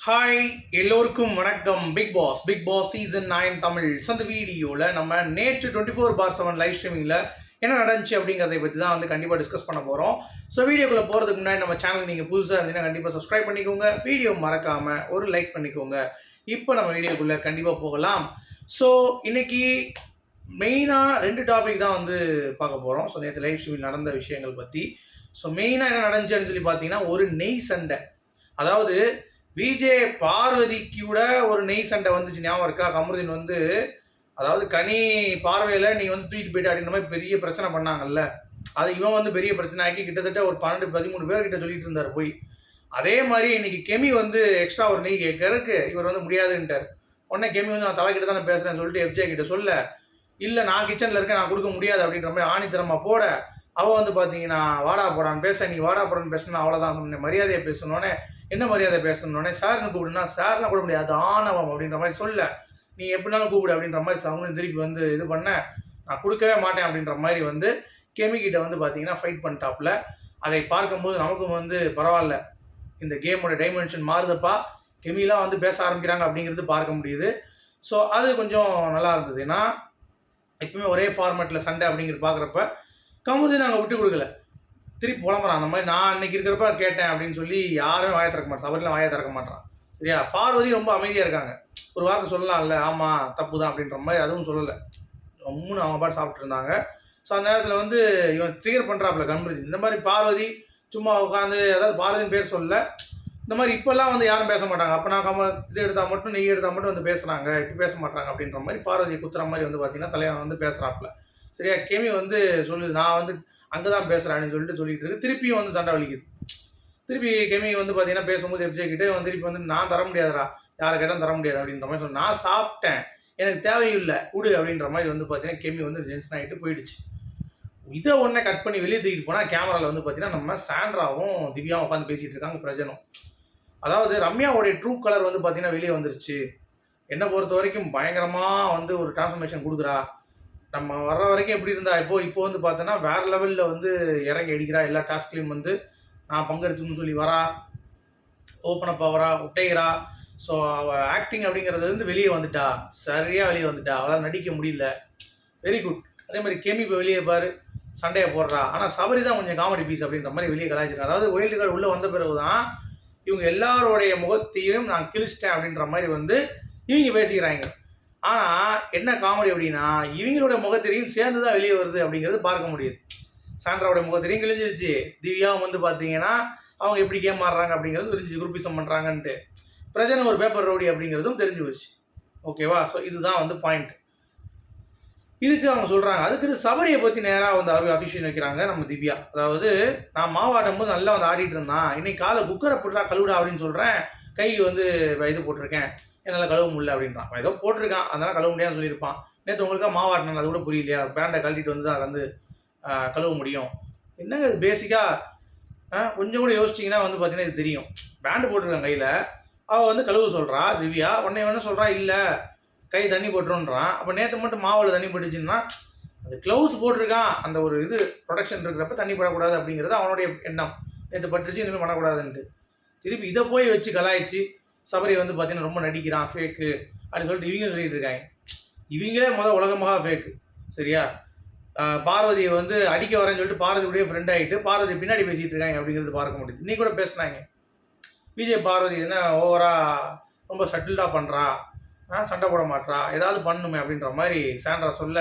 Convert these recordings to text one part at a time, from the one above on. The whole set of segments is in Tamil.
ஹாய் எல்லோருக்கும் வணக்கம். Bigg Boss Bigg Boss season nine Tamil So, அந்த வீடியோவில் நம்ம நேற்று twenty four bar seven live ஸ்ட்ரீமிங்கில் என்ன நடந்துச்சு அப்படிங்கிறத பற்றி தான் வந்து கண்டிப்பாக டிஸ்கஸ் பண்ண போகிறோம் ஸோ வீடியோக்குள்ளே போகிறதுக்கு முன்னாடி நம்ம சேனல் நீங்கள் புதுசாக இருந்தீங்கன்னா கண்டிப்பாக சப்ஸ்கிரைப் பண்ணிக்கோங்க. வீடியோ மறக்காமல் ஒரு லைக் பண்ணிக்கோங்க. இப்போ நம்ம வீடியோக்குள்ளே கண்டிப்பாக போகலாம். ஸோ இன்றைக்கி மெயினாக ரெண்டு டாபிக் தான் வந்து பார்க்க போகிறோம் ஸோ நேற்று லைவ் ஸ்ட்ரீமில் நடந்த விஷயங்கள் பற்றி ஸோ மெயினாக என்ன நடந்துச்சு அப்படின்னு சொல்லி பார்த்தீங்கன்னா ஒரு நெய் சண்டை. அதாவது விஜே பார்வதிக்கு கூட ஒரு நெய் சண்டை வந்துச்சு ஞாபகம் இருக்கா? கமருதீன் வந்து அதாவது கனி பார்வையில் நீ வந்து தூக்கிட்டு போயிட்டு அப்படின்ற மாதிரி பெரிய பிரச்சனை பண்ணாங்கல்ல. அது இவன் வந்து பெரிய பிரச்சனை ஆக்கி கிட்டத்தட்ட ஒரு பன்னெண்டு பதிமூணு பேர்கிட்ட சொல்லிட்டு இருந்தார் போய். அதே மாதிரி இன்னைக்கு கெமி வந்து எக்ஸ்ட்ரா ஒரு நெய் கேட்கறதுக்கு இவர் வந்து முடியாதுன்ட்டார் உடனே கெமி வந்து நான் தலைக்கிட்ட தானே பேசுகிறேன்னு சொல்லிட்டு எஃப்ஜே கிட்ட சொல்ல இல்லை நான் கிச்சனில் இருக்கேன் நான் கொடுக்க முடியாது அப்படின்ற மாதிரி ஆணித்தரமா போட அவள் வந்து பார்த்தீங்கன்னா வாடா போடான்னு பேச நீ வாடா போடான்னு பேசணும் அவ்வளோதான் மரியாதையை பேசணுன்னே என்ன மரியாதை பேசணுன்னே சார்னு கூப்பிடுனா சார்லாம் கூட முடியாது. ஆணவம் அப்படின்ற மாதிரி சொல்ல. நீ எப்படினாலும் கூப்பிடு அப்படின்ற மாதிரி அவங்களும் திருப்பி வந்து இது பண்ண நான் கொடுக்கவே மாட்டேன் அப்படின்ற மாதிரி வந்து கெமிக்கிட்ட வந்து பார்த்தீங்கன்னா ஃபைட் பண்ணிட்டாப்புல. அதை பார்க்கும்போது நமக்கும் வந்து பரவாயில்ல. இந்த கேமோட டைமென்ஷன் மாறுதப்பா. கெமிலாம் வந்து பேச ஆரம்பிக்கிறாங்க அப்படிங்கிறது பார்க்க முடியுது. ஸோ அது கொஞ்சம் நல்லா இருந்தது. ஏன்னா எப்பவுமே ஒரே ஃபார்மேட்டில் சண்டை அப்படிங்கிறது பார்க்குறப்ப கமுதி நாங்கள் விட்டு கொடுக்கல. திருப்பி புலம்புறான். அந்த மாதிரி நான் அன்னைக்கு இருக்கிறப்ப கேட்டேன் அப்படின்னு சொல்லி யாருமே வாயை திறக்க மாட்டான். சபரிலாம் வாயை திறக்க மாட்டான். சரியா? பார்வதி ரொம்ப அமைதியாக இருக்காங்க. ஒரு வார்த்தை சொல்லலாம்ல. ஆமாம் தப்பு தான் அப்படின்ற மாதிரி அதுவும் சொல்லலை. ரொம்பன்னு அவங்க பாட்டு சாப்பிட்டு இருந்தாங்க. ஸோ அந்த நேரத்தில் வந்து இவன் ட்ரிகர் பண்ணுறாப்புல கண்பிரதி. இந்த மாதிரி பார்வதி சும்மா உட்காந்து அதாவது பார்வதின்னு பேர் சொல்லல. இந்த மாதிரி இப்போல்லாம் வந்து யாரும் பேச மாட்டாங்க. அப்போ நான் கம இது எடுத்தால் மட்டும் நெய் எடுத்தால் மட்டும் வந்து பேசுகிறாங்க இப்போ பேச மாட்டாங்க அப்படின்ற மாதிரி பார்வதியை குத்துற மாதிரி வந்து பார்த்தீங்கன்னா தலைவன் வந்து பேசுகிறாப்புல சரியா? கெமி வந்து சொல்லுது நான் வந்து அங்கே தான் பேசுகிறேன் அப்படின்னு சொல்லிட்டு சொல்லிட்டு இருக்கு. திருப்பியும் வந்து சண்டை வலிக்குது. திருப்பி கெமி வந்து பார்த்தீங்கன்னா பேசும்போது எஃப்ஜே கிட்டே வந்து திருப்பி வந்து நான் தர முடியாதுடா. யாரை கேட்டாலும் தர முடியாது. அப்படின்ற மாதிரி சொன்ன நான் சாப்பிட்டேன். எனக்கு தேவையில்லை. விடு அப்படின்ற மாதிரி வந்து பார்த்தீங்கன்னா கெமி வந்து டென்ஷன் ஆகிட்டு போயிடுச்சு. இதை ஒன்றை கட் பண்ணி வெளியே தூக்கிட்டு போனால் கேமராவில் வந்து பார்த்தீங்கன்னா நம்ம சாண்ட்ராவும் திவ்யாவும் உட்காந்து பேசிகிட்டு இருக்காங்க பிரஜனும். அதாவது ரம்யாவுடைய ட்ரூ கலர் வந்து பார்த்தீங்கன்னா வெளியே வந்துருச்சு. என்னை பொறுத்த வரைக்கும் பயங்கரமாக வந்து ஒரு டிரான்ஸ்ஃபர்மேஷன் கொடுக்குறா. நம்ம வர்ற வரைக்கும் எப்படி இருந்தா இப்போ இப்போ வந்து பார்த்தோன்னா வேற லெவலில் வந்து இறங்கி அடிக்கிறா எல்லா டாஸ்க்லையும் வந்து நான் பங்கெடுத்துக்கணும்னு சொல்லி வரா ஓப்பன் அப் ஆகிறா ஒட்டைகிறா. ஸோ அவள் ஆக்டிங் அப்படிங்கிறது வந்து வெளியே வந்துட்டா சரியாக வெளியே வந்துட்டா. அவளால் நடிக்க முடியல. வெரி குட் அதே மாதிரி கெமி இப்போ வெளியே பாரு சண்டையை போடுறா. ஆனால் சபரி தான் கொஞ்சம் காமெடி பீஸ் அப்படின்ற மாதிரி வெளியே கலாய்ச்சிருக்கா. அதாவது ஒயில்டு கார்டு உள்ளே வந்த பிறகு தான் இவங்க எல்லாரோடைய முகத்தையும் நான் கிழிச்சிட்டேன் அப்படின்ற மாதிரி வந்து இவங்க பேசிக்கிறாங்க. ஆனால் என்ன காமெடி அப்படின்னா இவங்களோட முகத்திரையும் சேர்ந்து தான் வெளியே வருது அப்படிங்கிறது பார்க்க முடியுது. சாண்ட்ராவோட முகத்திரையும் கிழிஞ்சிருச்சு. திவ்யாவும் வந்து பார்த்தீங்கன்னா அவங்க எப்படி கேம் ஆடுறாங்க அப்படிங்கிறது தெரிஞ்சு குரூப்பிசம் பண்ணுறாங்கன்ட்டு பிரஜனை ஒரு பேப்பர் ரவுடி அப்படிங்கிறதும் தெரிஞ்சு போச்சு. ஓகேவா ஸோ இதுதான் வந்து பாயிண்ட் இதுக்கு அவங்க சொல்கிறாங்க அதுக்கு சபரியை பற்றி நேராக வந்து அவர் அபிஷேகம் வைக்கிறாங்க நம்ம திவ்யா. அதாவது நான் மாவாட்டும் போது நல்லா வந்து ஆடிட்டு இருந்தான். இன்னைக்கு காலை குக்கரை போட்டுறா கழுவிடா அப்படின்னு சொல்கிறேன் கை வந்து இது போட்டிருக்கேன். என்னால் கழுவ முடியல அப்படின்றான். அவன் ஏதோ போட்டிருக்கான். அதனால் கழுவ முடியாதுன்னு சொல்லியிருப்பான். நேற்று உங்களுக்கா மாவாட்டினது அது கூட புரியலையா? பேண்டை கழட்டிட்டு வந்து அதை வந்து கழுவ முடியும். என்னங்க இது பேசிக்காக கொஞ்சம் கூட யோசிச்சிங்கன்னா வந்து பார்த்தீங்கன்னா இது தெரியும். பேண்டு போட்டிருக்கான் கையில். அவள் வந்து கழுவ சொல்கிறா திவ்யா. உடனே என்ன சொல்கிறா இல்லை. கை தண்ணி போட்டுருன்றான். அப்போ நேற்று மட்டும் மாவில் தண்ணி போட்டுச்சுன்னா அது க்ளவுஸ் போட்டிருக்கான். அந்த ஒரு இது ப்ரொடக்ஷன் இருக்கிறப்ப தண்ணி படக்கூடாது அப்படிங்கிறது அவனுடைய எண்ணம். நேற்று பட்டுருச்சு இனிமேல் பண்ணக்கூடாதுன்ட்டு. திருப்பி இதை போய் வச்சு கலாய்ச்சி சபரி வந்து பார்த்தீங்கன்னா ரொம்ப நடிக்கிறான் ஃபேக்கு அப்படின்னு சொல்லிட்டு இவங்க சொல்லிட்டு இருக்காங்க. இவங்களே முதல் உலகமாக ஃபேக்கு சரியா? பார்வதியை வந்து அடிக்க வரேன்னு சொல்லிட்டு பார்வதியுடைய ஃப்ரெண்ட் ஆகிட்டு பார்வதி பின்னாடி பேசிட்டு இருக்காங்க அப்படிங்கிறது பார்க்க முடியுது. இன்னைக்கு கூட பேசுனாங்க. விஜய் பார்வதி என்ன ஓவரா ரொம்ப சட்டில்டாக பண்ணுறா சண்டை போட மாட்டா ஏதாவது பண்ணுமே அப்படின்ற மாதிரி சாண்ட்ரா சொல்ல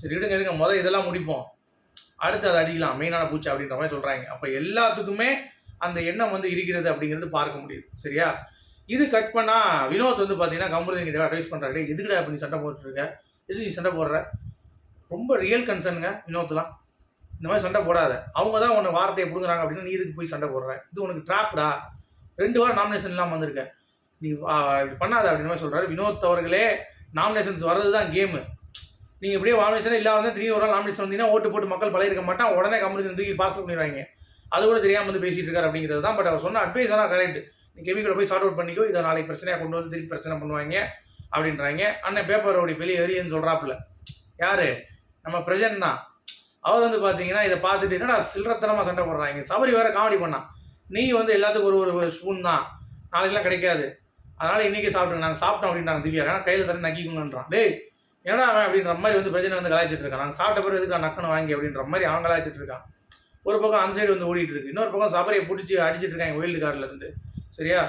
சரி விடுங்க இருங்க முதல் இதெல்லாம் முடிப்போம். அடுத்து அதை அடிக்கலாம் மெயினான பூச்சி அப்படின்ற மாதிரி சொல்கிறாங்க அப்போ எல்லாத்துக்குமே அந்த எண்ணம் வந்து இருக்கிறது அப்படிங்கிறது பார்க்க முடியுது. சரியா? இது கட் பண்ணால் வினோத் வந்து பார்த்தீங்கன்னா கமருதன் கிட்ட அட்வைஸ் பண்ணுறாரு எதுக்குடா இப்ப நீ சண்டை போட்டுருக்க எது நீ சண்டை போடுற? ரொம்ப ரியல் கன்சர்னுங்க வினோத்லாம் இந்த மாதிரி சண்டை போடாத. அவங்க தான் உன்னை வார்த்தையை பிடுங்குறாங்க அப்படின்னா நீ இதுக்கு போய் சண்டை போடுற? இது உனக்கு ட்ராப்டா ரெண்டு வாரம் நாமினேஷன் இல்லாமல் வந்திருக்க. நீ இப்படி பண்ணாத அப்படின்னு மாதிரி சொல்கிறாரு வினோத் அவர்களே. நாமினேஷன்ஸ் வர்றது தான் கேமு நீங்கள் இப்படியே நாமினேஷனே இல்லாமல் இருந்தால் திரும்பி ஒரு நாள் நாமினேஷன் வந்தீங்கன்னா ஓட்டு போட்டு மக்கள் பழையிருக்க மாட்டான். உடனே கம்பெனி தூக்கி பார்சல் பண்ணிடுவாங்க. அது கூட தெரியாமல் வந்து பேசிகிட்டு இருக்காரு அப்படிங்கிறது தான். பட் அவர் சொன்ன அட்வைஸ் ஆனால் கரெக்ட் நீ கெமிக்கலை போய் சார்ட் அவுட் பண்ணிக்கோ இதை நாளைக்கு பிரச்சனையாக கொண்டு வந்து திருப்பி பிரச்சனை பண்ணுவாங்க அப்படின்றாங்க. அண்ணன் பேப்பர் அப்படி வெளியே எரியன்னு சொல்கிறாப்புல யார்? நம்ம பிரஜன் தான். அவர் வந்து பார்த்தீங்கன்னா இதை பார்த்துட்டு என்னடா சில்லறத்தனமாக சண்டை போடுறாங்க. சபரி வேறு காமெடி பண்ணான் நீ வந்து எல்லாத்துக்கும் ஒரு ஒரு ஸ்பூன் தான். நாளைக்கெலாம் கிடைக்காது. அதனால் இன்றைக்கி சாப்பிட்டுங்க நாங்கள் சாப்பிட்டோம் அப்படின்றாங்க திவ்யா. ஏன்னா கையில் தர நக்கிக்குங்கன்றான். டேய் என்னடா அவன் அப்படின்ற மாதிரி வந்து பிரச்சனை வந்து கலாய்ச்சிட்டு இருக்கான். நாங்கள் சாப்பிட்ட பிறகு எதுக்கு நக்கணும் வாங்கி அப்படின்ற மாதிரி அவன் கலாய்ச்சிட்டு இருக்கான். ஒரு பக்கம் அந்த சைடு வந்து ஓடிட்டு இருக்கு. இன்னொரு பக்கம் சபரியை பிடிச்சி அடிச்சிட்டு இருக்காங்க ஒயில்டு கார்லேருந்து சரியா?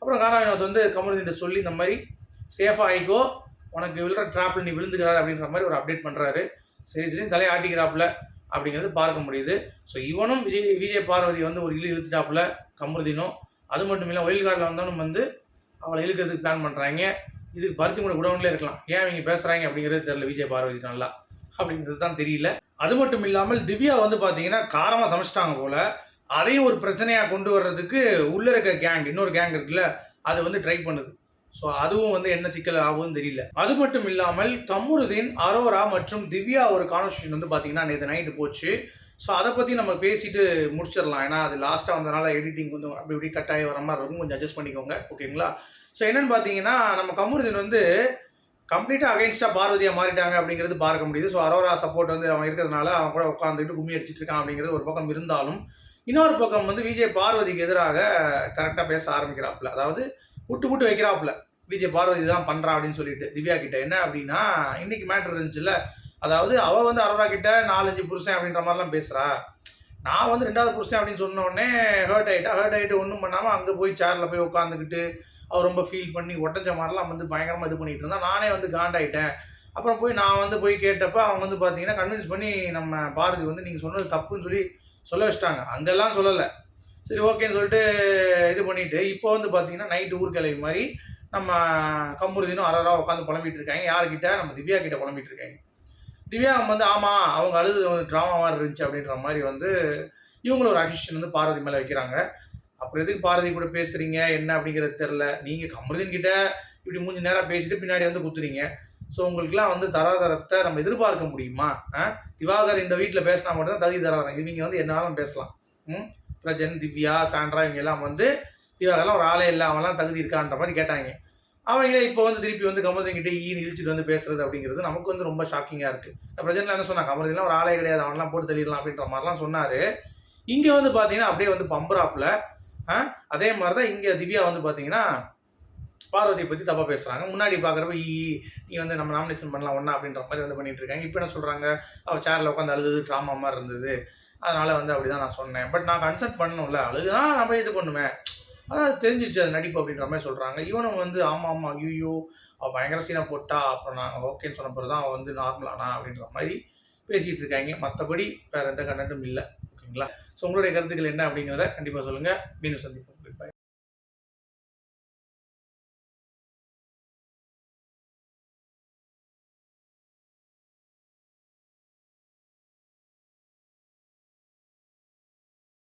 அப்புறம் கானா வினோத் வந்து கமருதீன் சொல்லி இந்த மாதிரி சேஃபாக ஆகிக்கோ உனக்கு விழுற ட்ராப்பில் நீ விழுந்துக்கிறாரு அப்படின்ற மாதிரி ஒரு அப்டேட் பண்ணுறாரு சரி சரி தலையை ஆட்டிக்கிறாப்புல அப்படிங்கிறது பார்க்க முடியுது. ஸோ இவனும் விஜய் விஜய் பார்வதி வந்து ஒரு இழு இழுத்துட்டாப்புல கமருதீனும் அது மட்டும் இல்லை ஒயில் கார்டில் வந்தவனும் வந்து அவளை இழுக்கிறதுக்கு பிளான் பண்ணுறாங்க இதுக்கு பருத்தி கூட குடவுன்லேயே இருக்கலாம். ஏன் இவங்க பேசுகிறாங்க அப்படிங்கிறது தெரியல விஜய் பார்வதி நல்லா. அப்படிங்கிறது தான் தெரியல. அது மட்டும் இல்லாமல் திவ்யா வந்து பார்த்தீங்கன்னா காரமாக சமைச்சிட்டாங்க போல். அதையும் ஒரு பிரச்சனையாக கொண்டு வர்றதுக்கு உள்ளே இருக்க கேங் இன்னொரு கேங் இருக்குல்ல அது வந்து ட்ரை பண்ணுது. ஸோ அதுவும் வந்து என்ன சிக்கல் ஆகும்னு தெரியல. அது மட்டும் இல்லாமல் கமருதீன் அரோரா மற்றும் திவ்யா ஒரு கான்வர்சேஷன் வந்து பார்த்தீங்கன்னா நேற்று நைட்டு போச்சு. ஸோ அதை பற்றி நம்ம பேசிட்டு முடிச்சிடலாம். ஏன்னா அது லாஸ்ட்டாக வந்தனால எடிட்டிங் கொஞ்சம் அப்படி இப்படி கட் ஆகி வர மாதிரி இருக்கும். கொஞ்சம் அட்ஜஸ்ட் பண்ணிக்கோங்க ஓகேங்களா ஸோ என்னன்னு பார்த்தீங்கன்னா நம்ம கமருதீன் வந்து கம்ப்ளீட்டாக அகைன்ஸ்டாக பார்வதியாக மாறிட்டாங்க அப்படிங்கிறது பார்க்க முடியுது. ஸோ அரோரா சப்போர்ட் வந்து அவன் இருக்கிறதுனால அவன் கூட உட்காந்துட்டு கும்மி அடிச்சிட்டு இருக்கான் அப்படிங்கிறது ஒரு பக்கம் இருந்தாலும் இன்னொரு பக்கம் வந்து விஜய் பார்வதிக்கு எதிராக கரெக்டாக பேச ஆரம்பிக்கிறாப்புல. அதாவது புட்டு புட்டு வைக்கிறாப்புல. விஜய் பார்வதி தான் பண்ணுறா அப்படின்னு சொல்லிட்டு திவ்யா கிட்ட. என்ன அப்படின்னா இன்னைக்கு மேட்ரு இருந்துச்சுல்ல. அதாவது அவ வந்து அரோரா கிட்ட நாலஞ்சு புருஷன் அப்படின்ற மாதிரிலாம் பேசுறா. நான் வந்து ரெண்டாவது புருஷன் அப்படின்னு சொன்ன உடனே ஹர்ட் ஆகிட்டா ஹர்ட் ஆகிட்டு ஒன்றும் பண்ணாமல் அங்கே போய் சேரில் போய் உட்காந்துக்கிட்டு அவர் ரொம்ப ஃபீல் பண்ணி ஒட்டச்ச மாதிரிலாம் வந்து பயங்கரமாக இது பண்ணிட்டு இருந்தான் நானே வந்து காண்டாயிட்டேன். அப்புறம் போய் நான் வந்து போய் கேட்டப்போ அவங்க வந்து பார்த்தீங்கன்னா கன்வின்ஸ் பண்ணி நம்ம பாரதி வந்து நீங்கள் சொன்னது தப்புன்னு சொல்லி சொல்ல வச்சிட்டாங்க. அங்கெல்லாம் சொல்லலை. சரி ஓகேன்னு சொல்லிட்டு இது பண்ணிட்டு இப்போ வந்து பார்த்தீங்கன்னா நைட்டு ஊர்கிழமை மாதிரி நம்ம கம்முருதினும் அரரா உட்காந்து புலம்பிட்டு இருக்காங்க. யார்கிட்ட? நம்ம திவ்யா கிட்ட புலம்பிட்டு இருக்காங்க. திவ்யா வந்து ஆமாம் அவங்க அழுது ட்ராமா மாதிரி இருந்துச்சு அப்படின்ற மாதிரி வந்து இவங்களும் ஒரு அக்யூஷன் வந்து பார்வதி மேலே வைக்கிறாங்க. அப்புறம் எதுக்கு பாரதி கூட பேசுறீங்க? என்ன அப்படிங்கிறது தெரில நீங்கள் கமருதீன் கிட்ட இப்படி மூஞ்சி நேரம் பேசிட்டு பின்னாடி வந்து குத்துறீங்க. ஸோ உங்களுக்குலாம் வந்து தராதரத்தை நம்ம எதிர்பார்க்க முடியுமா? ஆ? திவாகர் இந்த வீட்டில் பேசினா மட்டும்தான் தகுதி தராதரம் இவங்க வந்து என்னாலும் பேசலாம். ம்? பிரஜன் திவ்யா சாண்ட்ரா இவங்க எல்லாம் வந்து திவாகர்லாம் ஒரு ஆளே இல்லை. அவன்லாம் தகுதி இருக்கான்ற மாதிரி கேட்டாங்க. அவங்களே இப்போ வந்து திருப்பி வந்து கமருதீன் ஈ இழிச்சிட்டு வந்து பேசுறது அப்படிங்கிறது நமக்கு வந்து ரொம்ப ஷாக்கிங்காக இருக்குது பிரஜன்ல என்ன சொன்னாங்க? கமருதீன்லாம் ஒரு ஆளே கிடையாது. அவன்லாம் போட்டு தெளிடலாம் அப்படின்ற மாதிரிலாம் சொன்னார். இங்கே வந்து பார்த்தீங்கன்னா அப்படியே வந்து பம்பராப்பில் அதே மாதிரி தான் இங்கே திவ்யா வந்து பார்த்தீங்கன்னா பார்வதியை பற்றி தப்பாக பேசுகிறாங்க முன்னாடி பார்க்குறப்ப ஈ நீ வந்து நம்ம நாமினேஷன் பண்ணலாம் ஒன்றா அப்படின்ற மாதிரி வந்து பண்ணிட்டு இருக்காங்க. இப்போ என்ன சொல்கிறாங்க அவள் சேரில் உட்காந்து அழுது ட்ராமா மாதிரி இருந்தது. அதனால் வந்து அப்படி தான் நான் சொன்னேன். பட் நான் கன்சல்ட் பண்ணணும்ல. அழுதுனா நம்ம இது பண்ணுவேன். அதான் தெரிஞ்சிச்சு அது நடிப்பு அப்படின்ற மாதிரி சொல்கிறாங்க இவனும் வந்து ஆமாம் ஆமாம் ஐயோ அவள் பயங்கர சீனாக போட்டா அப்புறம் நாங்கள் ஓகேன்னு சொன்ன பிறகு தான் அவள் வந்து நார்மலானா அப்படின்ற மாதிரி பேசிகிட்டு இருக்காங்க. மற்றபடி வேறு எந்த கண்டென்ட்டும் இல்லை. ஓகேங்களா? ஸோ உங்களுடைய கருத்துக்கள் என்ன அப்படிங்கிறத கண்டிப்பாக சொல்லுங்கள் மீண்டும் சந்திப்போம்.